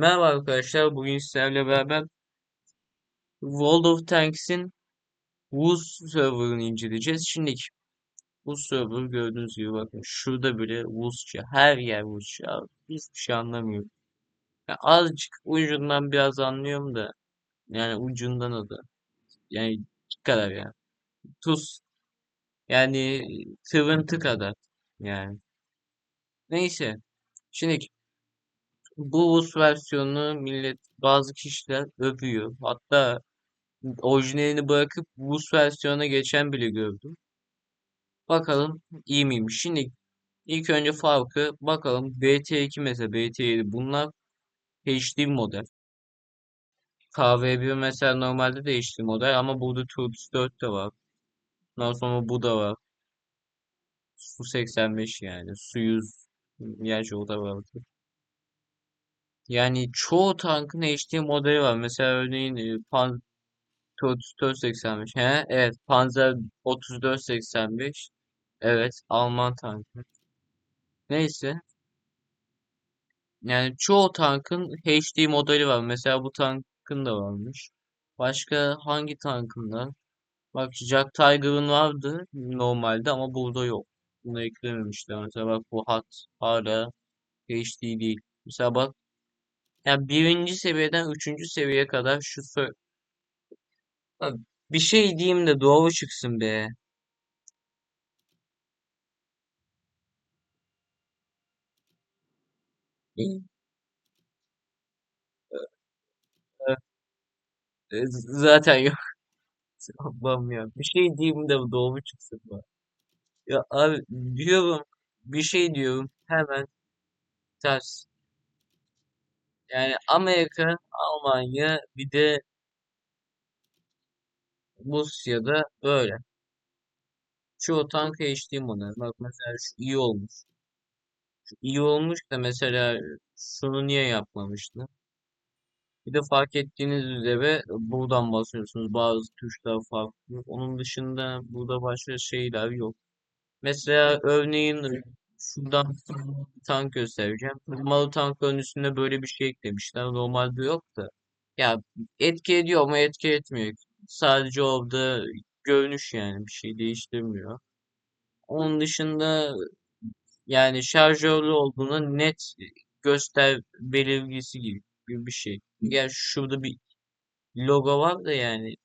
Merhaba arkadaşlar. Bugün sizlerle beraber World of Tanks'in Wuz serverını inceleyeceğiz. Şimdi bu server gördüğünüz gibi bakın şurada bile Wuzca. Her yer Wuzca. Hiçbir şey anlamıyorum. Yani azıcık ucundan biraz anlıyorum da yani ucundan o da. Yani kadar yani. Tuz. Yani kırıntı kadar. Yani. Neyse. Şimdi Wuz versiyonunu millet bazı kişiler övüyor. Hatta orijinalini bırakıp Boost versiyona geçen bile gördüm. Bakalım iyi miymiş. Şimdi ilk önce farkı bakalım BT2 mesela BT7 bunlar HD model. KV1 mesela normalde de HD model ama burada Turbo 4 de var. Ondan sonra bu da var. Su 85 yani. Su 100 gerçi o da var. Yani çoğu tankın HD modeli var. Mesela örneğin e, Pan 3485. He, evet. Panzer 3485. Evet, Alman tankı. Neyse. Yani çoğu tankın HD modeli var. Mesela bu tankın da varmış. Başka hangi tankında? Bak Jack Tiger'ın vardı normalde ama burada yok. Bunu eklememişler. Mesela bak bu hat hala HD değil. Mesela bak yani birinci seviyeden üçüncü seviyeye kadar şu sö- bir şey diyeyim de doğru çıksın be. Zaten yok. Allah'ım ya. Bir şey diyeyim de doğru çıksın be. Ya abi diyorum bir şey diyorum hemen ters. Yani Amerika, Almanya bir de Rusya'da böyle. Çoğu tank HD model. Bak mesela şu iyi olmuş. Şu iyi olmuş da mesela şunu niye yapmamıştı? Bir de fark ettiğiniz üzere buradan basıyorsunuz. Bazı tuşlar farklı. Onun dışında burada başka şeyler yok. Mesela örneğin şuradan tank göstereceğim. Malı tankların üstüne böyle bir şey eklemişler. Normalde yok da. Ya etki ediyor ama etki etmiyor. Sadece orada görünüş yani bir şey değiştirmiyor. Onun dışında yani şarjörlü olduğunu net göster belirgisi gibi, gibi bir şey. Ya şurada bir logo var da yani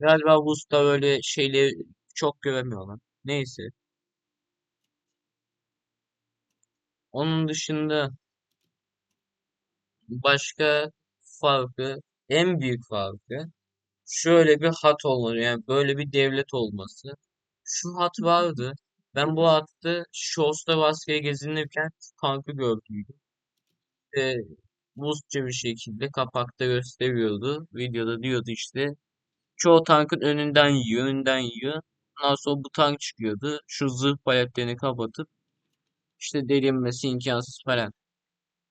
galiba bu usta böyle şeyleri çok göremiyorlar. Neyse. Onun dışında başka farkı, en büyük farkı şöyle bir hat olmalı. Yani böyle bir devlet olması. Şu hat vardı. Ben bu hattı askere gezinirken tankı gördüm. Ve Rusça bir şekilde kapakta gösteriyordu. Videoda diyordu işte. Çoğu tankın önünden yiyor, önünden yiyor. Ondan sonra bu tank çıkıyordu. Şu zırh paletlerini kapatıp işte delinmesi imkansız falan.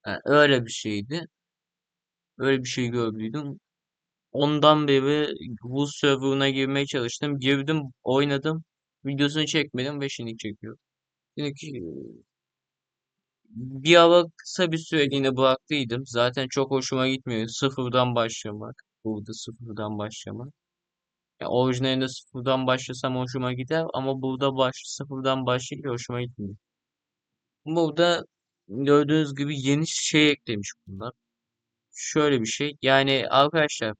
Yani öyle bir şeydi. Öyle bir şey gördüydüm. Ondan beri bu serverına girmeye çalıştım. Girdim, oynadım. Videosunu çekmedim ve şimdi çekiyorum. Şimdi bir ara kısa bir süreliğine bıraktıydım. Zaten çok hoşuma gitmiyor. Sıfırdan başlamak. Burada sıfırdan başlamak. Ya orijinalinde sıfırdan başlasam hoşuma gider ama burada baş, sıfırdan başlayınca hoşuma gitmiyor. Burada gördüğünüz gibi yeni şey eklemiş bunlar. Şöyle bir şey. Yani arkadaşlar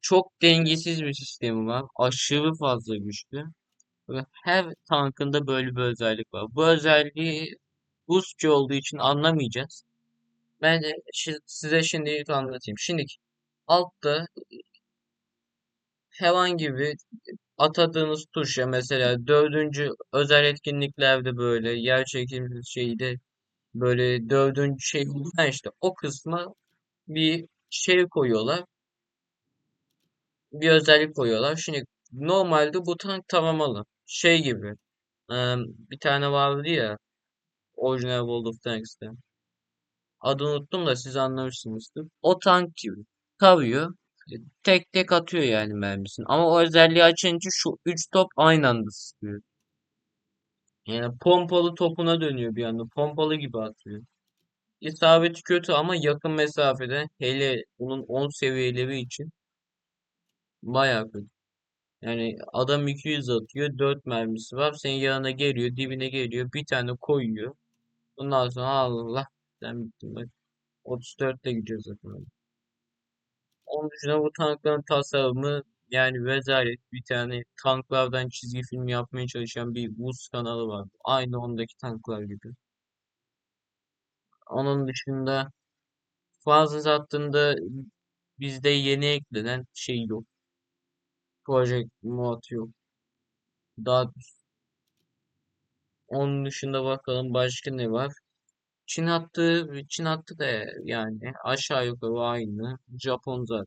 çok dengesiz bir sistemi var. Aşırı fazla güçlü. Ve her tankında böyle bir özellik var. Bu özelliği Rusça olduğu için anlamayacağız. Ben de size şimdi anlatayım. Şimdi altta herhangi bir atadığınız tuşa mesela dördüncü özel etkinliklerde böyle yer çekimi şeyde böyle dördüncü şey ha işte o kısma bir şey koyuyorlar. Bir özellik koyuyorlar. Şimdi normalde bu tank tamamalı. Şey gibi. bir tane vardı ya orijinal World of Tanks'te. Adını unuttum da siz anlamışsınızdır. O tank gibi. Tarıyor. Tek tek atıyor yani mermisini. Ama o özelliği açınca şu 3 top aynı anda sıkıyor. Yani pompalı topuna dönüyor bir anda. Pompalı gibi atıyor. isabeti kötü ama yakın mesafede hele bunun 10 seviyeleri için bayağı kötü. Yani adam 200 atıyor 4 mermisi var senin yanına geliyor dibine geliyor bir tane koyuyor. Ondan sonra Allah sen bittin bak 34'te gidiyor zaten. Onun dışında bu tankların tasarımı yani rezalet bir tane tanklardan çizgi film yapmaya çalışan bir Rus kanalı var. Aynı ondaki tanklar gibi. Onun dışında Fransız hattında bizde yeni eklenen şey yok. Project Mode yok. Daha onun dışında bakalım başka ne var? Çin hattı, Çin hattı da yani aşağı yukarı aynı. Japon zaten.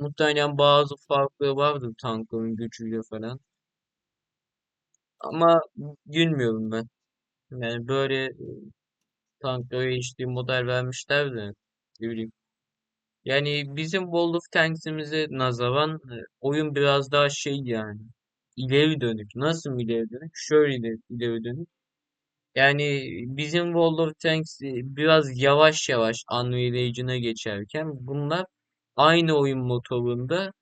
Muhtemelen bazı farkları vardır tankların gücüyle falan. Ama bilmiyorum ben. Yani böyle e, tanklara HD model vermişler de ne bileyim. Yani bizim World of Tanks'imize nazaran e, oyun biraz daha şey yani. ileri dönük. Nasıl ileri dönük? Şöyle ileri dönük. Yani bizim World of Tanks e, biraz yavaş yavaş Unreal geçerken bunlar aynı oyun motorunda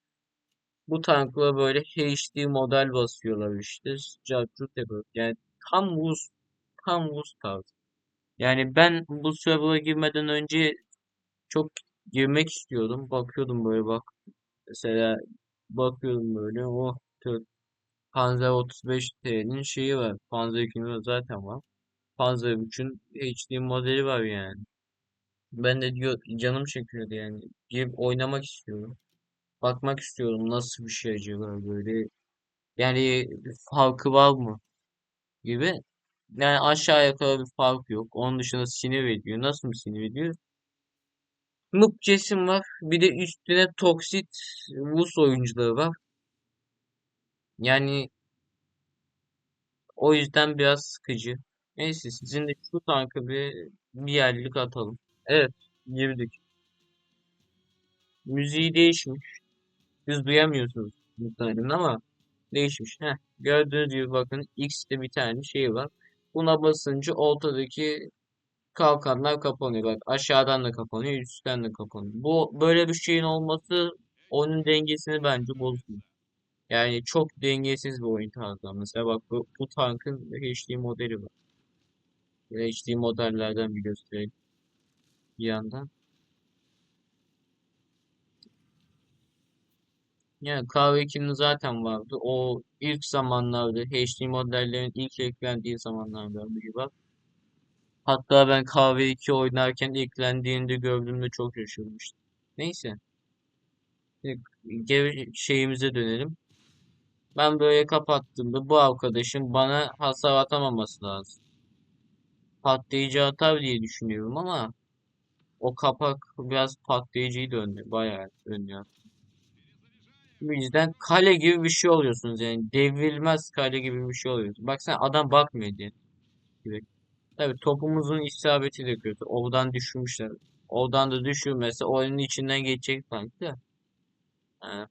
bu tankla böyle HD model basıyorlar işte. Cartçut yapıyor. Yani tam Rus, tam Rus tarzı. Yani ben bu server'a girmeden önce çok girmek istiyordum. Bakıyordum böyle bak. Mesela bakıyordum böyle. Oh Panzer 35 T'nin şeyi var. Panzer 2'nin zaten var. Panzer 3'ün HD modeli var yani. Ben de diyor canım çekiyordu yani. Girip oynamak istiyorum. Bakmak istiyorum nasıl bir şey acaba böyle. Yani farkı var mı gibi. Yani aşağı yukarı bir fark yok. Onun dışında sinir ediyor. Nasıl bir sinir ediyor? Noob Cesim var. Bir de üstüne toksit Rus oyuncuları var. Yani o yüzden biraz sıkıcı. Neyse sizin de şu tankı bir, bir yerlik atalım. Evet girdik. Müziği değişmiş. Siz duyamıyorsunuz muhtemelen ama değişmiş. Heh, gördüğünüz gibi bakın X'te bir tane şey var. Buna basınca ortadaki kalkanlar kapanıyor. Bak aşağıdan da kapanıyor, üstten de kapanıyor. Bu böyle bir şeyin olması oyunun dengesini bence bozuyor. Yani çok dengesiz bir oyun tarzı. Mesela bak bu, bu tankın HD modeli var. HD modellerden bir göstereyim bir yandan. Yani KV2'nin zaten vardı. O ilk zamanlarda HD modellerin ilk eklendiği zamanlarda bir bak. Hatta ben KV2 oynarken eklendiğinde gördüğümde çok şaşırmıştım. Neyse. Şimdi geri şeyimize dönelim. Ben böyle kapattığımda bu arkadaşın bana hasar atamaması lazım. Patlayıcı atar diye düşünüyorum ama o kapak biraz patlayıcıyı da önlüyor. Bayağı önlüyor. Bu yüzden kale gibi bir şey oluyorsunuz yani. Devrilmez kale gibi bir şey oluyorsunuz. Bak sen adam bakmıyor diye. Gibi. Tabii topumuzun isabeti de kötü. Oradan düşürmüşler. Oradan da düşürmese oyunun içinden geçecek sanki de. Ha.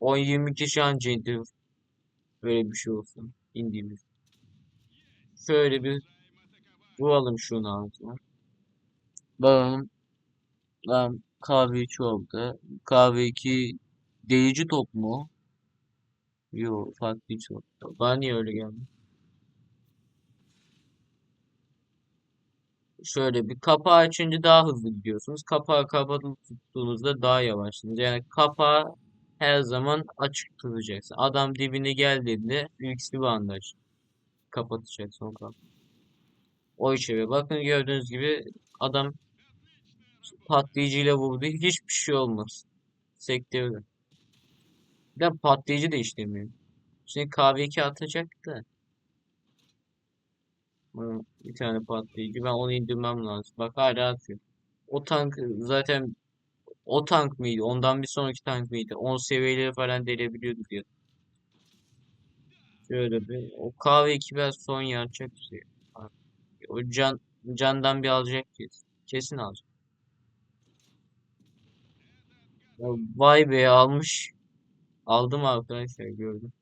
10-20 kişi anca indi. Böyle bir şey olsun. İndiğimiz. Şöyle bir vuralım şunu ağzına. Bakalım. Lan kahve 3 oldu. Kahve 2 delici top mu? Yok farklı hiç yok. Bana niye öyle geldi? Şöyle bir kapağı açınca daha hızlı gidiyorsunuz. Kapağı kapatıp tuttuğunuzda daha yavaşsınız. Yani kapağı her zaman açık tutacaksın. Adam dibine geldiğinde X bir bandaj kapatacaksın o kapağı. O işe ve bakın gördüğünüz gibi adam patlayıcıyla vurdu. Hiçbir şey olmaz. Sektirdi. Bir de patlayıcı da işlemiyor. Şimdi KV2 atacak da. Bir tane patlayıcı. Ben onu indirmem lazım. Bak hala atıyor. O tank zaten o tank mıydı? Ondan bir sonraki tank mıydı? 10 seviyeleri falan delebiliyordu diyor. Şöyle bir. O KV2 biraz son yapacak bir şey. O can candan bir alacak kesin. Kesin alacak. Ya Vay be almış. Aldım arkadaşlar gördüm.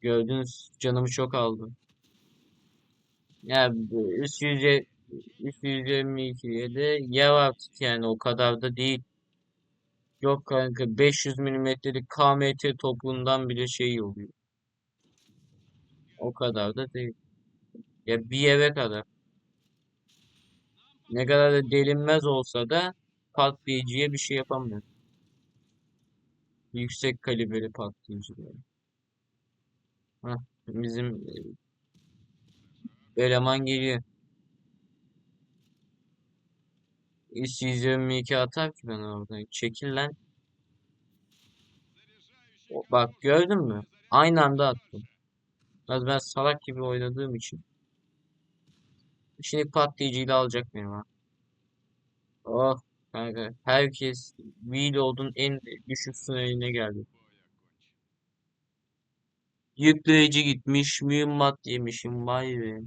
Gördünüz canımı çok aldı. Yani bu üst yüce 322'ye de yer yani o kadar da değil. Yok kanka 500 milimetrelik KMT topundan bile şey oluyor. O kadar da değil. Ya bir eve kadar. Ne kadar da delinmez olsa da patlayıcıya bir şey yapamıyor. Yüksek kalibreli patlayıcılar. Hah, bizim e, eleman geliyor. İş atar ki ben orada. Çekil lan. Bak gördün mü? Aynı anda attım. Az ben salak gibi oynadığım için. Şimdi patlayıcıyla alacak beni ha. Oh kanka. Herkes Wheelod'un en düşük sınırına geldi. Yükleyici gitmiş. Mühimmat yemişim. Vay be.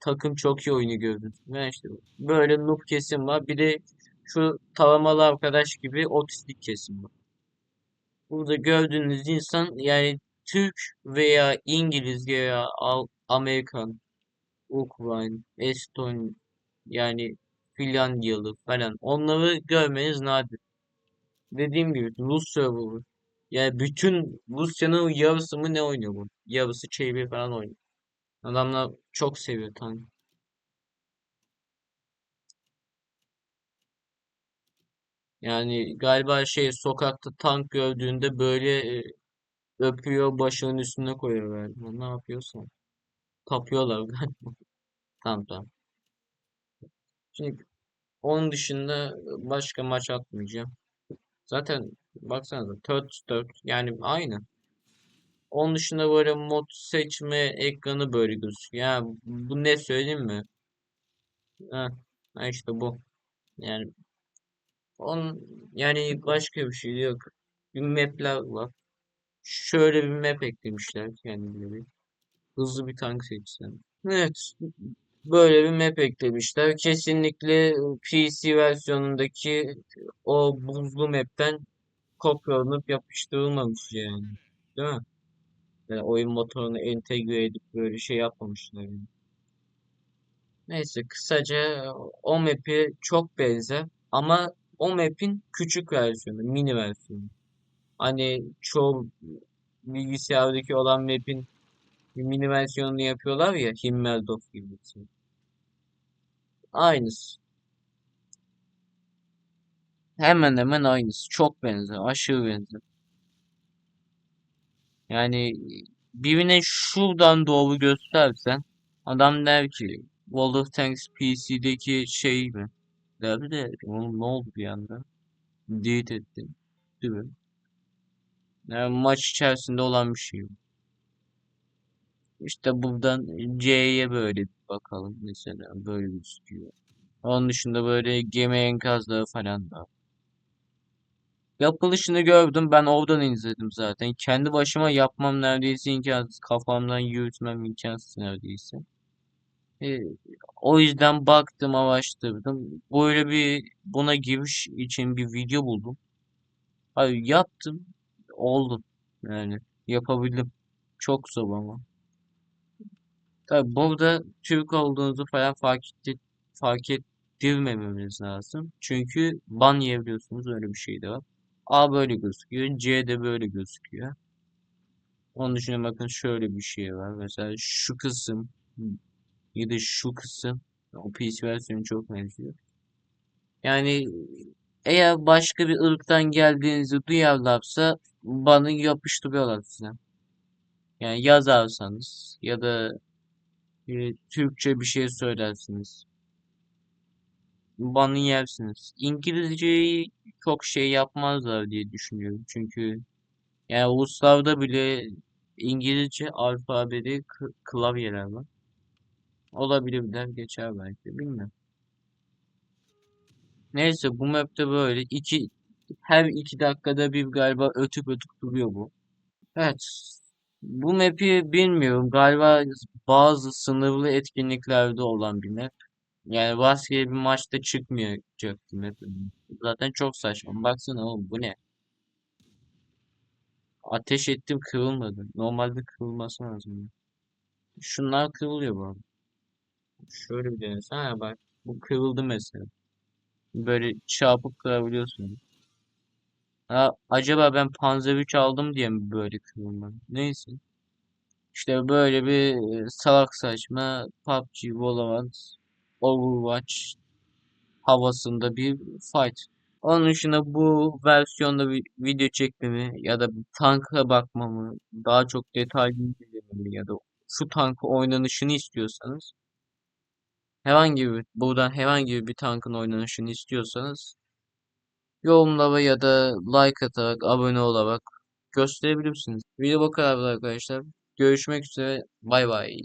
Takım çok iyi oyunu gördü. Ben işte böyle noob kesim var. Bir de şu tavamalı arkadaş gibi otistik kesim var. Burada gördüğünüz insan yani Türk veya İngiliz veya Amerikan, Ukrayna, Eston yani Finlandiyalı falan onları görmeniz nadir. Dediğim gibi Rus server. Yani bütün Rusya'nın yarısı mı ne oynuyor bu? Yarısı çeviri falan oynuyor. Adamlar çok seviyor tank. Yani galiba şey sokakta tank gördüğünde böyle e, öpüyor başının üstüne koyuyor galiba. Ne yapıyorsan. Tapıyorlar galiba. Tamam tamam. Şimdi onun dışında başka maç atmayacağım. Zaten baksanıza 4-4 yani aynı. Onun dışında böyle mod seçme ekranı böyle gözüküyor. Ya bu ne söyleyeyim mi? Ha işte bu. Yani on yani başka bir şey yok. Bir map'ler var. Şöyle bir map eklemişler kendileri. Hızlı bir tank seçsen. Evet. Böyle bir map eklemişler. Kesinlikle PC versiyonundaki o buzlu map'ten kopyalanıp yapıştırılmamış yani. Değil mi? Yani oyun motorunu entegre edip böyle şey yapmamışlar yani. Neyse kısaca o map'i çok benzer ama o map'in küçük versiyonu, mini versiyonu. Hani çoğu bilgisayardaki olan map'in mini versiyonunu yapıyorlar ya Himmeldorf gibi. Aynısı. Hemen hemen aynısı. Çok benzer. Aşırı benzer. Yani birine şuradan doğru göstersen adam der ki World of Tanks PC'deki şey mi? Der de oğlum ne oldu bir anda? Delete ettim. Değil mi? Yani maç içerisinde olan bir şey. İşte buradan C'ye böyle bakalım mesela. Böyle gözüküyor. Onun dışında böyle gemi enkazları falan da. Yapılışını gördüm. Ben oradan izledim zaten. Kendi başıma yapmam neredeyse imkansız. Kafamdan yürütmem imkansız neredeyse. E, o yüzden baktım, araştırdım. Böyle bir buna giriş için bir video buldum. Hayır yaptım. Oldu. Yani yapabildim. Çok zor ama. Tabii burada Türk olduğunuzu falan fark etti, fark ettirmememiz lazım. Çünkü ban yiyebiliyorsunuz. Öyle bir şey de var. A böyle gözüküyor. C de böyle gözüküyor. Onun dışında bakın şöyle bir şey var. Mesela şu kısım ya da şu kısım o PC versiyonu çok benziyor. Yani eğer başka bir ırktan geldiğinizi duyarlarsa banı yapıştırıyorlar size. Yani yazarsanız ya da e, Türkçe bir şey söylersiniz. Banı yersiniz. İngilizceyi çok şey yapmazlar diye düşünüyorum. Çünkü yani Ruslarda bile İngilizce alfabede klavyeler var. Olabilir der geçer belki bilmiyorum. Neyse bu map'te böyle iki her iki dakikada bir galiba ötüp ötüp duruyor bu. Evet. Bu map'i bilmiyorum. Galiba bazı sınırlı etkinliklerde olan bir map. Yani rastgele bir maçta çıkmayacak bir map. Zaten çok saçma. Baksana oğlum bu ne? Ateş ettim kırılmadı. Normalde kırılması lazım. Şunlar kırılıyor bu arada. Şöyle bir denesene. Bak. Bu kırıldı mesela. Böyle çarpıp kırabiliyorsun. Ha, acaba ben Panzer 3 aldım diye mi böyle kırılmadı? Neyse. İşte böyle bir e, salak saçma PUBG, Valorant, Overwatch havasında bir fight. Onun dışında bu versiyonda bir video çekmemi ya da tanka bakmamı, daha çok detaylı incelememi ya da şu tankı oynanışını istiyorsanız herhangi bir buradan herhangi bir tankın oynanışını istiyorsanız yorumlara ya da like atarak abone olarak gösterebilirsiniz. Video bu kadar arkadaşlar. Görüşmek üzere. Bay bay.